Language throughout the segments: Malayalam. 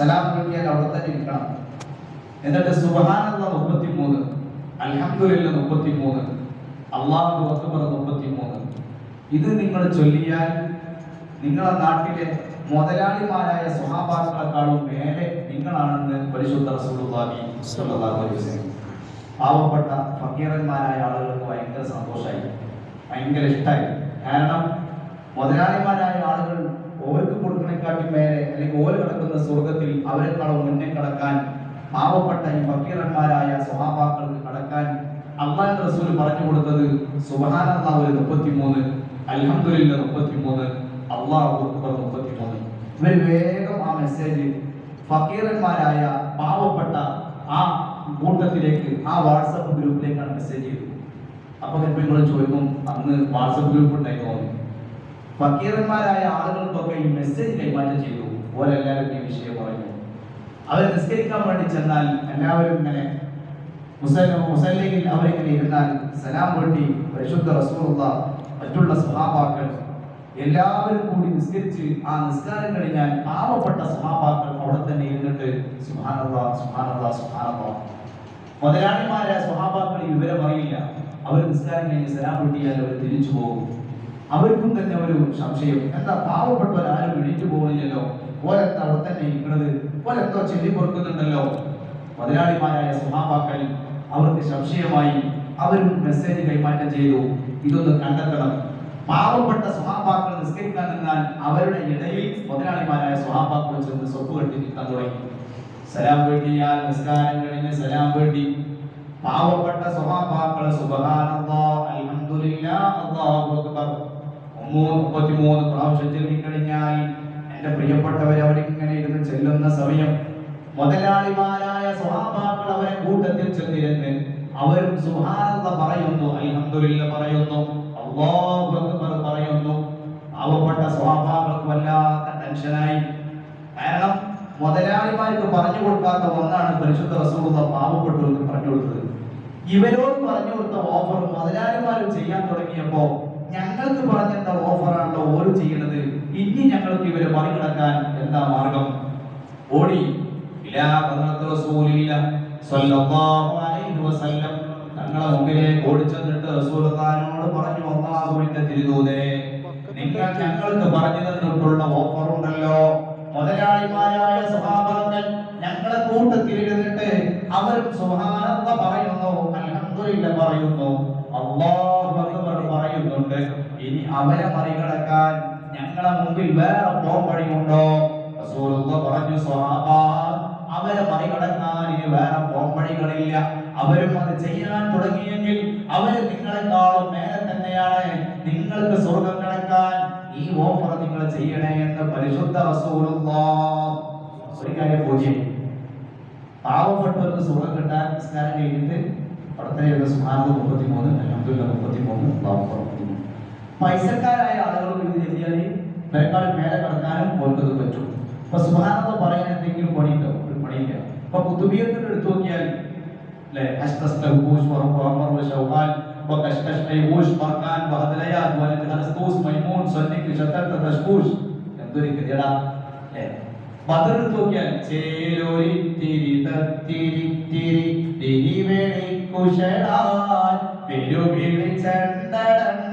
സലാം കിട്ടിയാൽ അവിടെ തന്നെ ഇരിക്കണം. എന്നിട്ട് സുബഹാനല്ല മുപ്പത്തി മൂന്ന് അലഹദില്ല മുപ്പത്തി മൂന്ന് അള്ളാഹു അക്ബർ മുപ്പത്തി മൂന്ന് ഇത് നിങ്ങൾ ചൊല്ലിയാൽ നിങ്ങളുടെ നാട്ടിലെ മുതലാളിമാരായ സ്വഹാബാക്കളെക്കാളും മേലെ നിങ്ങളാണെന്ന് പരിശുദ്ധ റസൂലുള്ളാഹി സ്വല്ലല്ലാഹു അലൈഹി വസല്ലം. പാവപ്പെട്ട ഫക്കീറന്മാരായ ആളുകൾക്ക് ഭയങ്കര സന്തോഷമായി ഭയങ്കര ഇഷ്ടമായി കാരണം മുതലാളിമാരായ ആളുകൾ ഓർക്ക് കൊടുക്കണേക്കാട്ടി മേലെ അല്ലെങ്കിൽ ഓര് കിടക്കുന്ന സ്വർഗത്തിൽ അവരെക്കാളും മുന്നേ കടക്കാൻ പാവപ്പെട്ട ഈ ഫക്കീറന്മാരായ സ്വഹാബാക്കൾക്ക് കടക്കാൻ അള്ളാൻ റസൂൽ പറഞ്ഞു കൊടുത്തത് സുബ്ഹാനല്ലാഹു ഒരു മുപ്പത്തിമൂന്ന് അൽഹംദുലില്ല മുപ്പത്തിമൂന്ന് അള്ളാഹു അക്ബർ മുപ്പത്തിമൂന്ന്. ഇവർ വേഗം ആ മെസ്സേജ് ഫക്കീറന്മാരായ പാവപ്പെട്ട ആ കൂട്ടത്തിലേക്ക് ആ വാട്സപ്പ് ഗ്രൂപ്പിലേക്കാണ് മെസ്സേജ് ചെയ്തത്. അപ്പൊ നിങ്ങൾ ചോദിക്കും അന്ന് വാട്സപ്പ് ഗ്രൂപ്പ് ഉണ്ടായിരുന്നു ഫക്കീറന്മാരായ ആളുകൾക്കൊക്കെ ഈ മെസ്സേജ് കൈമാറ്റം ചെയ്തു. ഓരെല്ലാവരും ഈ വിഷയം പറഞ്ഞു. അവർ നിസ്കരിക്കാൻ വേണ്ടി ചെന്നാൽ എല്ലാവരും ഇങ്ങനെ മുസല്ല മുസല്ലയിൽ അവരിങ്ങനെ ഇരുന്നാൽ സലാം വേണ്ടി പരിശുദ്ധ റസൂറുള്ള മറ്റുള്ള സ്വഭാവാക്കൾ എല്ലാവരും കൂടി നിസ്കരിച്ച് ആ നിസ്കാരം കഴിഞ്ഞാൽ പാവപ്പെട്ട സ്വഭാവാക്കൾ അവിടെ തന്നെ ഇരുന്നിട്ട് സുഹാനുള്ള സുഹാനുള്ള സുഹാനുള്ള മുതലാളിമാരായ സ്വഹാബാക്കൾ ഈ വിവരം അറിയില്ല. അവർ നിസ്കാരം കഴിഞ്ഞ് സലാം വേണ്ടിയാൽ അവർ തിരിച്ചു പോകും. അവർക്കും തന്നെ ഒരു സംശയം. എന്താ പാവപ്പെട്ടവർ ആരും എണീറ്റ് പോകുന്നില്ലല്ലോ ഓരെന്താ അവിടെ തന്നെ ഇരിക്കുന്നത് ഓരെന്തോ ചെല്ലി കൊടുക്കുന്നുണ്ടല്ലോ മുതലാളിമാരായ സഹാബാക്കൾ അവർക്ക് സംശയമായി. അവരും മെസ്സേജ് കൈമാറ്റം ചെയ്തു. ഇതൊന്ന് കണ്ടെത്തണം. പാവപ്പെട്ട സ്വഹാബാക്കൾ നിസ്കരിക്കാൻ നിന്നാൽ അവരുടെ ഇടയിൽ മുതലാളിമാരായ സ്വഹാബാക്കൾ ചെന്ന് സ്വപ്പ് കെട്ടി നിൽക്കാൻ തുടങ്ങി. സലാം വേണ്ടിയാൽ നിസ്കാരം കഴിഞ്ഞ് സലാം വേണ്ടി. പാവപ്പെട്ട സ്വഹാബാക്കൾ സുബ്ഹാനല്ലാഹ് അൽഹംദുലില്ലാഹ് അല്ലാഹു അക്ബർ. മൂന്ന് മുപ്പത്തിമൂന്ന് പ്രാവശ്യം ചൊല്ലിക്കഴിഞ്ഞാൽ എന്റെ പ്രിയപ്പെട്ടവർ അവരിങ്ങനെ ഇരുന്ന് ചെല്ലുന്ന സമയം മുതലാളിമാരായ സ്വഭാവാക്കൾ അവരെ കൂട്ടത്തിൽ ചെന്നിരുന്ന് അവരും സുഹാനന്ദ പറയുന്നു അൽഹംദുലില്ല പറയുന്നു അല്ലാഹു അക്ബർ പറയുന്നു. അവപ്പെട്ട സ്വഹാബാക്കൾക്ക് വല്ലാത്ത ടെൻഷനായി. കാരണം മുതലാളിമാർക്ക് പറഞ്ഞു കൊടുക്കാത്ത ഒന്നാണ് പരിശുദ്ധ റസൂലുള്ള പാവപ്പെട്ടവർക്ക് പറഞ്ഞു കൊടുത്തത്. ഇവരോട് പറഞ്ഞു കൊടുത്ത ഓഫർ മുതലാളിമാരും ചെയ്യാൻ തുടങ്ങിയപ്പോ ഞങ്ങൾക്ക് പറഞ്ഞെന്ത ഓഫറാണല്ലോ ഓര് ചെയ്യുന്നത് ഇനി ഞങ്ങൾക്ക് ഇവരെ മറികടക്കാൻ എന്താ മാർഗം? ഓടി. തങ്ങളെ മുമ്പിലേക്ക് ഓടിച്ചെന്നിട്ട് റസൂലുള്ളാഹിനോട് പറഞ്ഞു അല്ലാഹുവിന്റെ തിരുദൂതേ നിങ്ങൾ ഞങ്ങൾക്ക് പറഞ്ഞു തന്നിട്ടുള്ള ഓഫർ ഉണ്ടല്ലോ മുതലാളിമാരായ സ്വഭാവങ്ങൾ ഞങ്ങളെ കൂട്ടത്തിലിരുന്നിട്ട് അവരും സുഹാനന്ദ പറയുന്നു അൽഹംദുലില്ല പറയുന്നു അല്ലാഹു അക്ബർ പറയുന്നുണ്ട് ഇനി അവരെ മറികടക്കാൻ ഞങ്ങളെ മുമ്പിൽ വേറെ പോം വഴിയുണ്ടോ? പറഞ്ഞു അവരെ മറികടക്കാൻ ഇനി വേറെ പോം അവരും അത് ചെയ്യാൻ തുടങ്ങിയെങ്കിൽ അവർ നിങ്ങളെക്കാളും മേലെ തന്നെയാണ്. നിങ്ങൾക്ക് സ്വർഗം കിടക്കാൻ ഈ ഓഫർ നിങ്ങൾ ചെയ്യണേ എന്ന് പരിശുദ്ധ ഒരു കാര്യം പൂജ്യം. പാവപ്പെട്ടവർക്ക് സുഖം കിട്ടാൻ നിസ്കാരം കഴിഞ്ഞിട്ട് പടത്തനെയുള്ള സുഹാനത് മുപ്പത്തി മൂന്ന് അലഹമുല്ല മുപ്പത്തി മൂന്ന് മുപ്പത്തിമൂന്ന്. പൈസക്കാരായ ആളുകൾക്ക് ഇത് ലഭ്യതയും മേൽക്കാട് മേലെ കടക്കാനും ഓർക്കത് പറ്റും അപ്പൊ സുഹാനത പറയുന്ന എന്തെങ്കിലും പണിയുണ്ടോ ഒരു പണിയില്ല അപ്പൊ കുത്തുബീയത്തിന് എടുത്തു നോക്കിയാൽ അല്ലെ എന്തൊരു ഗതിയടാ അല്ലേ ബദർ നോക്കിയാൽ ചേലോരി തിരി തിരി തിരി തിരി വേണി കുശടാൻ പെരുവിളി ചണ്ടടണ്ട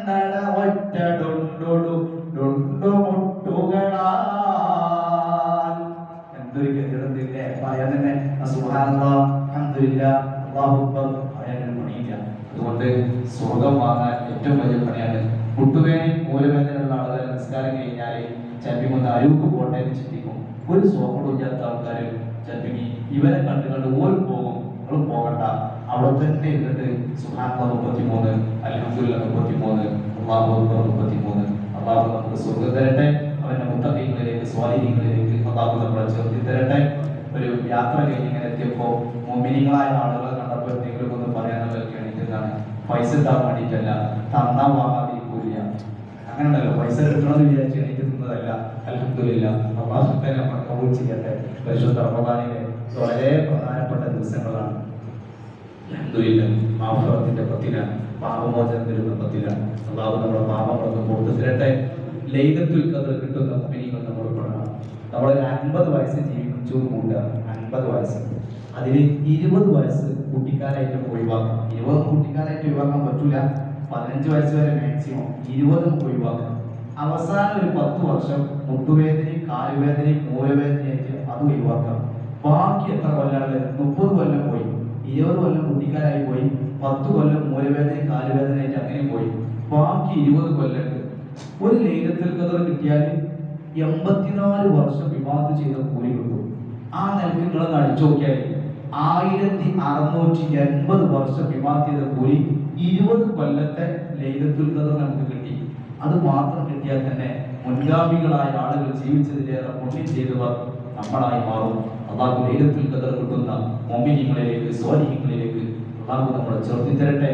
അതുകൊണ്ട് സ്വർഗം വാങ്ങാൻ ഏറ്റവും വലിയ പണിയാണ്. മുട്ടുവേദന മൂലവേദനയുള്ള ആളുകൾ നിസ്കാരം കഴിഞ്ഞാൽ ചമ്പിമൊന്ന് അരുക്ക് പോട്ടെ എന്ന് ചിന്തിക്കും. ഒരു സോക്കോടും ഇല്ലാത്ത ആൾക്കാർ ചമ്പിങ്ങി ഇവരെ കണ്ടുകൊണ്ട് ഓരും പോകും. നിങ്ങൾ പോകണ്ട. അവിടെ തന്നെ ഇരുന്നിട്ട് സുഹാത്ത മുപ്പത്തി മൂന്ന് അലഹമുല്ല മുപ്പത്തി മൂന്ന് അള്ളാഹു അക്ബർ മുപ്പത്തി മൂന്ന് അള്ളാഹു നമുക്ക് സ്വർഗം തരട്ടെ. അവന്റെ മുത്തങ്ങളിലേക്ക് സ്വാധീനങ്ങളിലേക്ക് അള്ളാഹു നമ്മളെ ചേർത്തി തരട്ടെ. ഒരു യാത്ര കഴിഞ്ഞ് ഇങ്ങനെ എത്തിയപ്പോ മോമിനികളായ ആളുകളെ കണ്ടപ്പോൾ എന്തെങ്കിലും പൈസ ഇട്ടാൻ വേണ്ടിയിട്ടല്ല. തന്നാ വാങ്ങാതിരിക്കൂല അങ്ങനെയുണ്ടല്ലോ. പൈസ കിട്ടണമെന്ന് വിചാരിച്ച് എനിക്ക് അൽഹംദുലില്ല. അള്ളാഹുത്തെ നമ്മൾ കബൂൾ ചെയ്യട്ടെ. പരിശുദ്ധ റമദാനിലെ വളരെ പ്രധാനപ്പെട്ട ദിവസങ്ങളാണ്. അൽഹംദുലില്ല. മാഫറത്തിന്റെ പത്തിലാണ് പാപമോചനത്തിന്റെ പത്തിലാണ് അള്ളാഹു നമ്മുടെ പാപങ്ങളൊക്കെ പുറത്തു തരട്ടെ. ലൈലത്തുൽ കഥ കിട്ടുന്ന കമ്പനികൾ നമ്മൾ നമ്മളൊരു അൻപത് വയസ്സ് ജീവിച്ചു കൂട്ടുക അൻപത് വയസ്സ് അതിൽ ഇരുപത് വയസ്സ് കുട്ടിക്കാലായിട്ട് ഒഴിവാക്കാം. ഇരുപത് കുട്ടിക്കാലായിട്ട് ഒഴിവാക്കാൻ പറ്റൂല. പതിനഞ്ച് വയസ്സ് വരെ മാക്സിമം ഇരുപതും ഒഴിവാക്കാം. അവസാനം ഒരു പത്ത് വർഷം മുട്ടുവേദനയും കാലുവേദനയും മൂലവേദനയായിട്ട് അത് ഒഴിവാക്കാം. ബാക്കി എത്ര കൊല്ലമാണ് മുപ്പത് കൊല്ലം പോയി. ഇരുപത് കൊല്ലം കുട്ടിക്കാലായി പോയി. പത്ത് കൊല്ലം മൂലവേദനയും കാലുവേദനയായിട്ട് അങ്ങനെ പോയി. ബാക്കി ഇരുപത് കൊല്ലം ഒരു ലൈലത്തിൽ കഥ എൺപത്തിനാല് വർഷം വിവാദം ചെയ്ത കൂലി കിട്ടും. ആ നിലയ്ക്ക് നിങ്ങൾ അടിച്ചു നോക്കിയാൽ ആയിരത്തി അറുന്നൂറ്റി എൺപത് വർഷം വിവാദം ചെയ്ത കൂലി ഇരുപത് കൊല്ലത്തെ ലൈലത്തുൽ കഥ നമുക്ക് കിട്ടി. അത് മാത്രം കിട്ടിയാൽ തന്നെ മുൻഗാമികളായ ആളുകൾ ജീവിച്ചതിലേറെ പുണ്യം ചെയ്തവർ നമ്മളായി മാറും. അതാകും ലൈലത്തുൽ കഥ കിട്ടുന്ന മൊമിനിങ്ങളിലേക്ക് സ്വാലിഹിങ്ങളിലേക്ക് അള്ളാഹു നമ്മളെ ചേർത്തി തരട്ടെ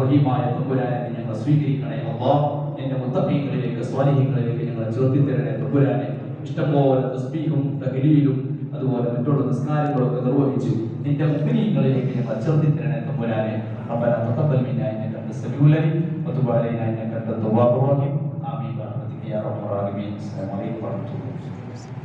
റഹീമായ തമ്പുരാനെ നീ ഞങ്ങൾ സ്വീകരിക്കണേ അള്ളാഹ് എന്റെ മുത്തഖീങ്ങളിലേക്ക് സ്വാലിഹികളിലേക്ക് ഞങ്ങളെ ചേർത്തി തരണേ തമ്പുരാനെ ഇഷ്ടംപോലെ തസ്ബീഹും തഹലീലും അതുപോലെ മറ്റുള്ള നിസ്കാരങ്ങളൊക്കെ നിർവഹിച്ചു നിന്റെ മുഗ്നീങ്ങളിലേക്ക് ഞങ്ങൾ ചേർത്തി തരണേ തമ്പുരാനെ ربنا تقبل منا انك انت السميع العليم وتب علينا انك انت التواب الرحيم امين برحمتك يا رب العالمين السلام عليكم ورحمه الله